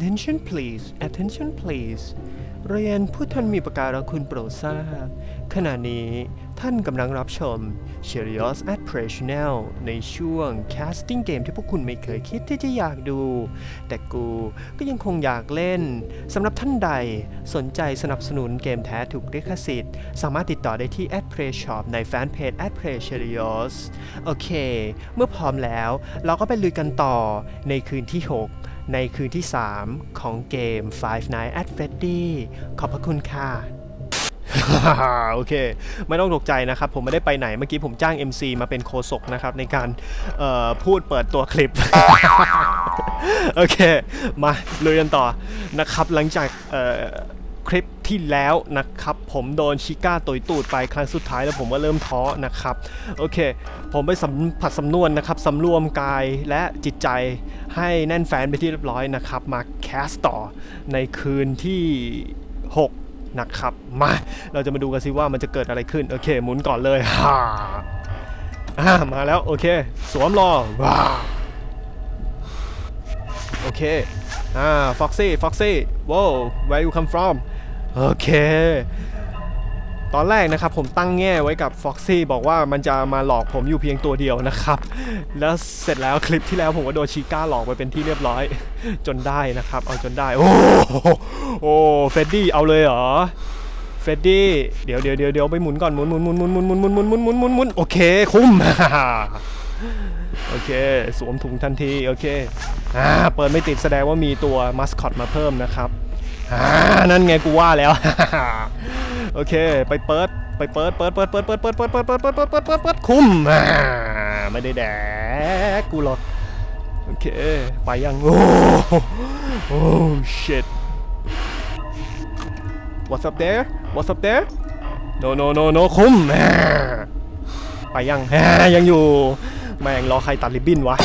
Attention please Attention please เรียนผู้ท่านมีประการคุณโปรดทราบขณะนี้ท่านกำลังรับชม c h e r i o s at p r e Channel ในช่วง casting เกมที่พวกคุณไม่เคยคิดที่จะอยากดู แต่กูก็ยังคงอยากเล่น สำหรับท่านใดสนใจสนับสนุนเกมแท้ถูกลิขสิทธิ์ สามารถติดต่อได้ที่ at p r e Shop ในแฟนเพจ at p r e c h e r i o s โอเค เมื่อพร้อมแล้วเราก็ไปลุยกันต่อในคืนที่ 6 ในคืนที่ 3 ของเกม Five Nights at Freddy ขอบพระคุณค่ะโอเค ไม่ต้องตกใจนะครับ ผมไม่ได้ไปไหนเมื่อกี้ผมจ้าง MC มาเป็นโคศกนะครับ ในการพูดเปิดตัวคลิป โอเค มาเลยกันต่อนะครับ หลังจากเคลิปที่แล้วนะครับ ผมโดนชิก้าตุยตูดไปครั้งสุดท้ายแล้วผมก็เริ่มท้อนะครับ โอเค ผมไปสัมผัสสำนวนนะครับสำรวมกายและจิตใจให้แน่นแฟนไปที่เรียบร้อยนะครับ มาแคสต่อในคืนที่ 6 นะครับ มาเราจะมาดูกันสิว่ามันจะเกิดอะไรขึ้น โอเคหมุนก่อนเลยฮ่าามาแล้ว โอเค สวมรอว้าโอเค อ่า ฟ็อกซี่ ฟ็อกซี่ ว้าว where you come from โอเค ตอนแรกนะครับผมตั้งแง่ไว้กับ Foxy บอกว่ามันจะมาหลอกผมอยู่เพียงตัวเดียวนะครับ แล้วเสร็จแล้วคลิปที่แล้วผมก็โดนชิก้าหลอกไปเป็นที่เรียบร้อย จนได้นะครับ เอาจนได้ โอ้โหโอ้เฟดดี้เอาเลยเหรอเฟดดี้เดี๋ยวเดี๋ยวเดี๋ยวเดี๋ยวไปหมุนก่อนหมุนหมุนหมุนหมุนหมุนหมุนหมุนหมุนหมุนหมุนหมุนหมุนโอเคคุ้มโอเค สวมถุงทันที โอเคอ่าเปิดไม่ติดแสดงว่ามีตัวมัสคอตมาเพิ่มนะครับ อ่านั่นไงกูว่าแล้ว โอเค ไปเปิดไปเปิดเปิดเปิดเปิดเปิดเปิดเปิดเปิดเปิดเปิดเปิดเปิดเปิดเปิดคุ้มอ่าไม่ได้แดกกูหรอกโอเค ไปยัง โอ้โอ้ shit What's up there What's up there No no no no คุ้มไปยังยังอยู่ แม่งรอใครตัดริบบิ้นวะ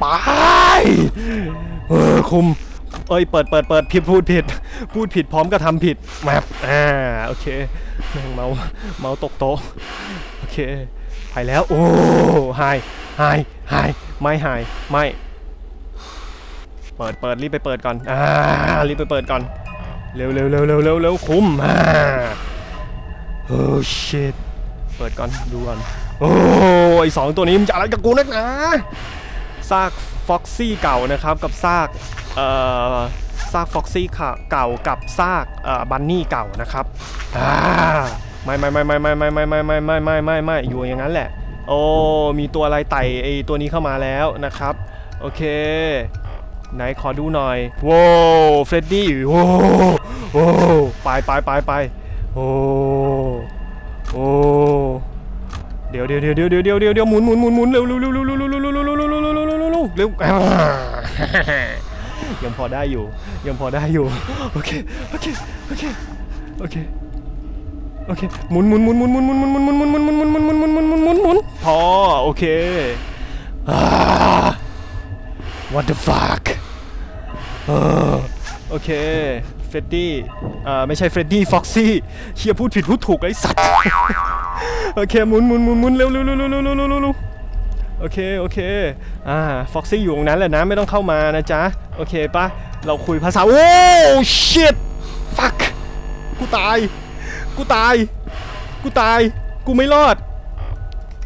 ไป เออ คุ้ม เอ้ยเปิดเปิดเปิดผิดพูดผิด พูดผิดพร้อมกับทำผิดแมปอ่าโอเคแม่งเมาเมาตกโต๊ะโอเคไปแล้วโอ้หายหายหายไม่หายไม่เปิดเปิดรีบไปเปิดก่อนอ่ารีบไปเปิดก่อนเร็วเร็วเร็วเร็วเร็วเร็วคุ้มอ่าโอ้ shit เปิดก่อนดูก่อนโอ้ไอสองตัวนี้มันจะอะไรกับกูนักหนาซาก ฟ็อกซี่เก่านะครับกับซากเอ่อซากฟ็อกซี่เก่ากับซากเอ่อบันนี่เก่านะครับไม่ไม่ไม่ไม่ไม่ไม่ไม่ไม่ไม่ไม่ไม่ไม่ไม่อยู่อย่างนั้นแหละ โอ้มีตัวอะไรไต่ไอตัวนี้เข้ามาแล้วนะครับ โอเค ไหนขอดูหน่อยโว้เฟรดดี้โว้โว้ไปไปไปไปโอ้โอ้เดี๋ยวเดี๋ยวเดี๋ยวเดี๋ยวเดี๋ยวเดี๋ยวเดี๋ยวเดี๋ยวหมุนหมุนหมุนหมุนเร็วเร็วเร็วเร็วเร็วเร็วเร็วเร็วเร็วเร็วเร็วเร็วเร็วเร็วเร็ว เร็วยังพอได้อยู่ ยังพอได้อยู่ โอเค โอเค โอเค โอเค โอเค หมุนหมุนหมุนหมุนหมุนหมุนหมุนหมุนหมุนหมุนหมุนหมุนหมุนหมุนหมุนหมุนหมุนหมุนหมุนพอ โอเค what the fuck โอเค เฟรดดี้ อ่า ไม่ใช่เฟรดดี้ ฟ็อกซี่เชียพูดผิดพูดถูกไอ้สัตว์ โอเค หมุนหมุนหมุนหมุนเร็วเร็วเร็วเร็วเร็วเร็ว โอเคโอเคอ่าฟ็อกซี่อยู่ตรงนั้นแหละนะไม่ต้องเข้ามานะจ๊ะโอเคปะเราคุยภาษาโอ้ shit fuck กูตาย กูตาย กูตาย กูไม่รอด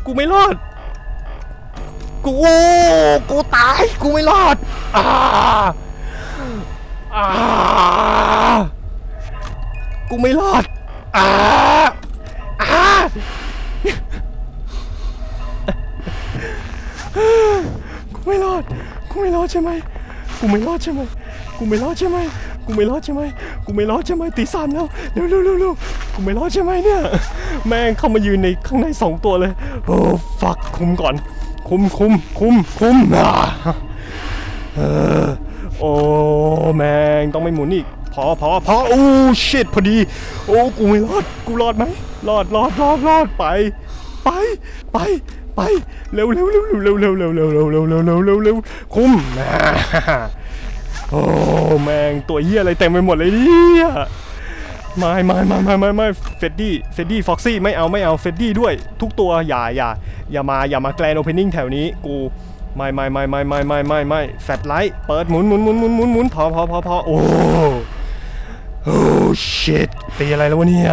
กูไม่รอด กูโอ้กูตาย กูไม่รอดอ่าอ่ากูไม่รอดอ่าอ่า กูไม่รอด กูไม่รอดใช่ไหมกูไม่รอดใช่ไหมกูไม่รอดใช่ไหมกูไม่รอดใช่ไหมกูไม่รอดใช่ไหมตีสามแล้วเร็วเร็วเร็วเร็วกูไม่รอดใช่ไหมเนี่ย แม่งเข้ามายืนในข้างในสองตัวเลยโอ้ฟักคุมก่อน คุมคุมคุมคุมอ่าเออโอ้แมงต้องไม่หมุนอีกพอพอพอโอ้ชิตพอดี โอ้กูไม่รอดกูรอดไหมรอดรอดรอดรอดไป ไปไป ไปเร็วเร็วเร็วเร็วเร็วเร็วเร็วเร็วเร็วเร็วเร็วเร็วเร็วคุ้มโอ้แมงตัวเหี้ยอะไรเต็มไปหมดเลยเนี่ยไม่ไม่ไม่ไม่ไม่ไม่เฟดดี้เฟดดี้ฟ็อกซี่ไม่เอาไม่เอาเฟดดี้ด้วย ทุกตัวอย่าอย่าอย่ามาอย่ามาแกลนโอเพนนิ่งแถวนี้กูไม่ไม่ไม่ไม่ไม่ไม่ไม่ไม่แฟลชไลท์เปิดหมุนหมุนหมุนหมุนหมุนหมุนพอพอพอพอโอ้โอ้ชิตตีอะไรแล้ววะเนี่ย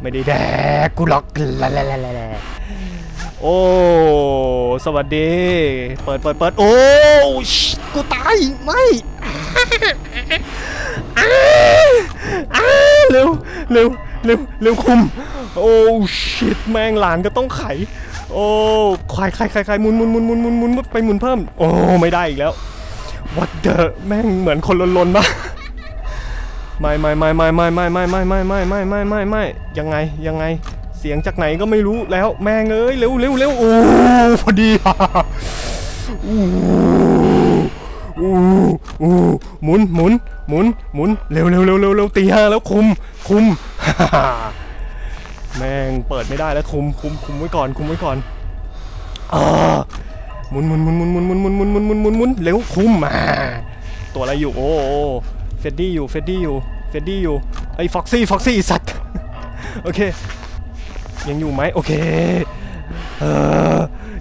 ไม่ได้แดกกูล็อกละละละละละโอ้ สวัสดี เปิดเปิดเปิดโอ้ชกูตาย ไม่อ้าอ้าเร็วเร็วเร็วเร็วคุม โอ้ชิตแมงหลานก็ต้องไข โอ้ควายไขไขไขหมุนหมุนหมุนหมุนหมุนหมุนไปหมุนเพิ่ม โอ้ ไม่ได้อีกแล้ว what the แม่งเหมือนคนลนๆปะ ไม่ไม่ไม่ไม่ไม่ไม่ไม่ไม่ไม่ไม่ไม่ไม่ไม่ไม่ยังไงยังไงเสียงจากไหนก็ไม่รู้แล้วแม่งเอ้ยเร็วเร็วเร็วโอ้พอดีอู้อู้อู้หมุนหมุนหมุนหมุนเร็วเร็วเร็วเร็วเร็วตีห้าแล้วคุมคุมแม่งเปิดไม่ได้แล้วคุมคุมคุมไว้ก่อนคุมไว้ก่อนอ่าหมุนหมุนหมุนหมุนหมุนหมุนหมุนหมุนหมุนหมุนหมุนหมุนเร็วคุมอ่าตัวอะไรอยู่โอ้ เฟดดี้อยู่เฟดดี้อยู่เฟดดี้อยู่ไอ้ฟ็อกซี่ฟ็อกซี่สัตว์โอเค ยังอยู่ไหมโอเค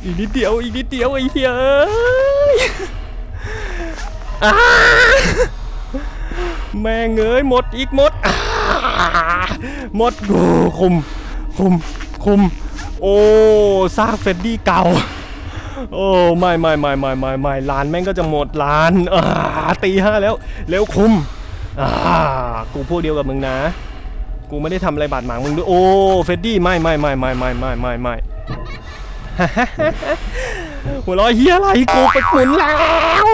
อีกนิดเดียวอีกนิดเดียวไอ้เหี้ยเยอ่าแม่งเอ้ยหมดอีกหมดหมดโอ้คุมคุมคุมโอ้ซากเฟดดี้เก่า โอ้ไม่ไม่ไม่ไม่ไม่ไม่ลานแม่งก็จะหมดลานอ่าตีห้าแล้วเร็วคุม กูพวกเดียวกับมึงนะ กูไม่ได้ทำอะไรบาดหมางมึงด้วยโอ้เฟดดี้ไม่ไม่ไม่ไม่ไม่ไม่ไม่ไม่หัวเร้อยเฮียอะไรกูไปหมุนแล้ว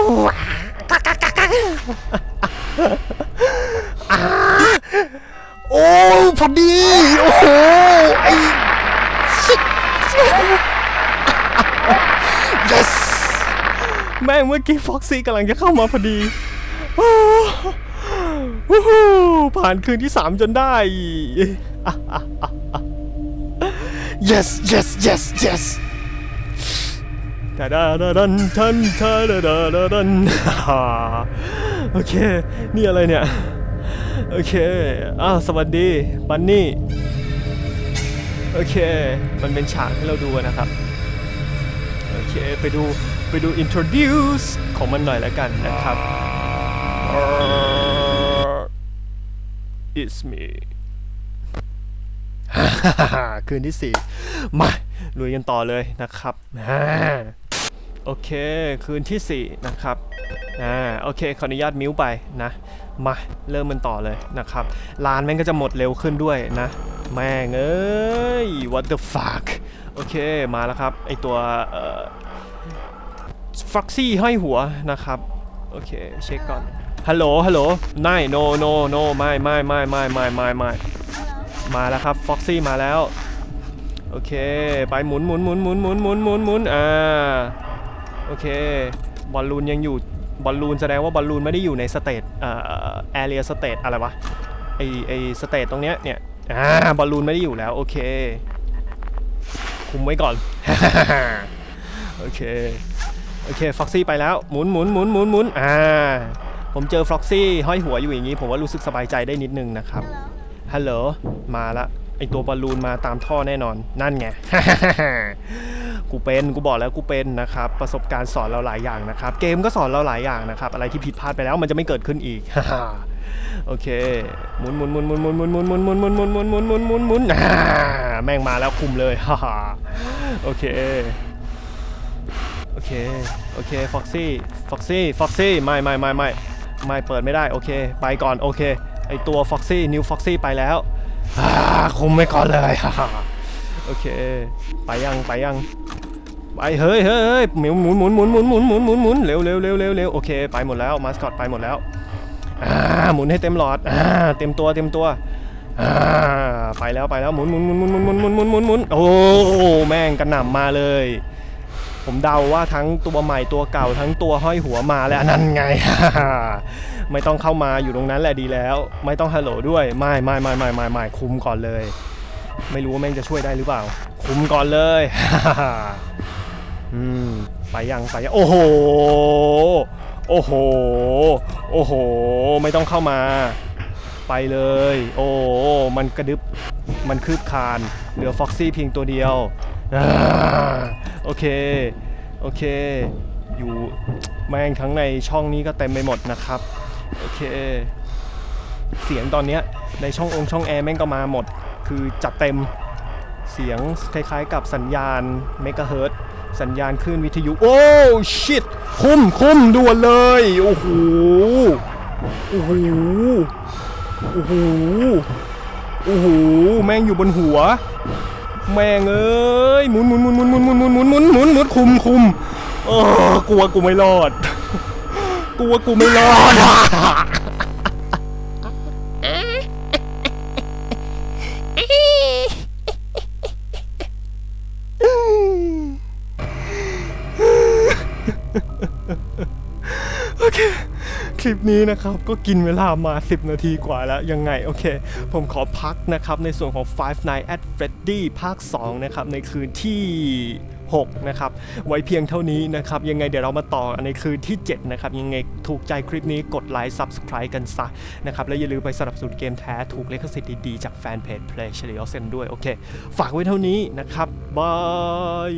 โอ้พอดีโอ้โหไอ้ yes แม่งเมื่อกี้ฟ็อกซี่กำลังจะเข้ามาพอดีโอ้ วู้ฮู้ผ่านคืนที่ 3 จนได้ yes yes yes yes ทาดาดาดันทันทาดาดาดาดันโอเค นี่อะไรเนี่ย โอเค อ้าว สวัสดี บันนี่ โอเค มันเป็นฉากให้เราดูนะครับ โอเค ไปดู ไปดู introduce ของมันหน่อยแล้วกันนะครับ it's me คืนที่สี่มาลุยกันต่อเลยนะครับโอเค คืนที่สี่นะครับอ่าโอเค ขออนุญาตมิวไปนะ มาเริ่มกันต่อเลยนะครับร้านแม่งก็จะหมดเร็วขึ้นด้วยนะ แม่งเอ้ย what the fuck โอเคมาแล้วครับ ไอตัวฟ็อกซี่ห้อยหัวนะครับ โอเค เช็คก่อน ฮัลโหล ฮัลโหลนาย no no no ไม่ ไม่ ไม่ ไม่ ไม่ ไม่ ไม่ มาแล้วครับ ฟ็อกซี่มาแล้ว โอเค ไปหมุนหมุนหมุนหมุนหมุนหมุนหมุนหมุนอ่า โอเค บอลลูนยังอยู่ บอลลูนแสดงว่าบอลลูนไม่ได้อยู่ในสเตตเอ่อแอเรียสเตตอะไรวะ ไอไอสเตตตรงเนี้ย เนี่ย อ่า บอลลูนไม่ได้อยู่แล้ว โอเค คุมไว้ก่อน โอเค โอเค ฟ็อกซี่ไปแล้ว หมุนหมุนหมุนหมุนหมุนอ่า ผมเจอฟ็อกซี่ห้อยหัวอยู่อย่างนี้ ผมว่ารู้สึกสบายใจได้นิดนึงนะครับ ฮัลโหล มาละไอตัวบอลลูนมาตามท่อแน่นอน นั่นไง กูเป็นกูบอกแล้วกูเป็นนะครับ ประสบการณ์สอนเราหลายอย่างนะครับ เกมก็สอนเราหลายอย่างนะครับ อะไรที่ผิดพลาดไปแล้วมันจะไม่เกิดขึ้นอีกโอเคหมุนหมุนหมุนหมุนหมุนหมุนหมุนหมุนหมุนหมุนหมุนหมุนหมุนหมุนหมุนหมุนอ่าแม่งมาแล้วคุมเลยฮ่าฮ่าโอเคโอเคโอเคฟ็อกซี่ฟ็อกซี่ฟ็อกซี่ไม่ไม่ไม่ไม่ ไม่เปิดไม่ได้โอเค ไปก่อนโอเคไอตัวฟ็อกซี่นิวฟ็อกซี่ไปแล้วคุมไม่ก่อนเลยโอเค ไปยังไปยังไปเฮ้ยเฮ้ยหมุนหมุนหมุนหมุนหมุนหมุนหมุนหมุนหมุนเร็วเร็วเร็วเร็วเร็วโอเคไปหมดแล้วมาสคอตไปหมดแล้วหมุนให้เต็มหลอดเต็มตัวเต็มตัวไปแล้วไปแล้วหมุนหมุนหมุนหมุนหมุนหมุนหมุนหมุนหมุนโอ้แม่งกระหน่ำมาเลย ผมเดาว่าทั้งตัวใหม่ตัวเก่าทั้งตัวห้อยหัวมาแล้วนั่นไง ไม่ต้องเข้ามาอยู่ตรงนั้นแหละดีแล้ว ไม่ต้องฮัลโหลด้วยไม่ไม่ไม่ไม่ไม่ไม่คุมก่อนเลย ไม่รู้ว่าแม่งจะช่วยได้หรือเปล่า คุมก่อนเลยอืมไปยังไปยังโอ้โหโอ้โห โอ้โห ไม่ต้องเข้ามา ไปเลย โอ้มันกระดึบ มันคืบคาน เหลือฟ็อกซี่เพียงตัวเดียวอ เค โอเค อยู่แม่งทั้งในช่องนี้ก็เต็มไปหมดนะครับ โอเค เสียงตอนเนี้ยในช่ององค์ช่องแอร์แม่งก็มาหมด คือจัดเต็ม เสียงคล้ายๆกับสัญญาณเมกะเฮิรตสัญญาณคลื่นวิทยุ โอ้ชิตคุ้มคุ้มด่วนเลย โอ้โห โอ้โห โอ้โห โอ้โห แม่งอยู่บนหัว แม่งเอ้ยหมุนหมุนหมุนหมุนหมุนหมุนหมุนหมุนหมุนหมุนหมุนคุมคุมเออกลัวกูไม่รอดกลัวกูไม่รอดโอเค คลิปนี้นะครับ ก็กินเวลามา 10 นาทีกว่าแล้ว ยังไง โอเค ผมขอพักนะครับ ในส่วนของ Five Nights at Freddy ภาค 2 นะครับ ในคืนที่ 6 นะครับ ไว้เพียงเท่านี้นะครับ ยังไงเดี๋ยวเรามาต่อในคืนที่ 7 นะครับ ยังไงถูกใจคลิปนี้กดไลค์ Subscribe กันซะนะครับ แล้วอย่าลืมไปสนับสนุนเกมแท้ถูกเลขสิทธิ์ดีๆจากแฟนเพจ Play เฉลียวเซนด้วยโอเค ฝากไว้เท่านี้นะครับบาย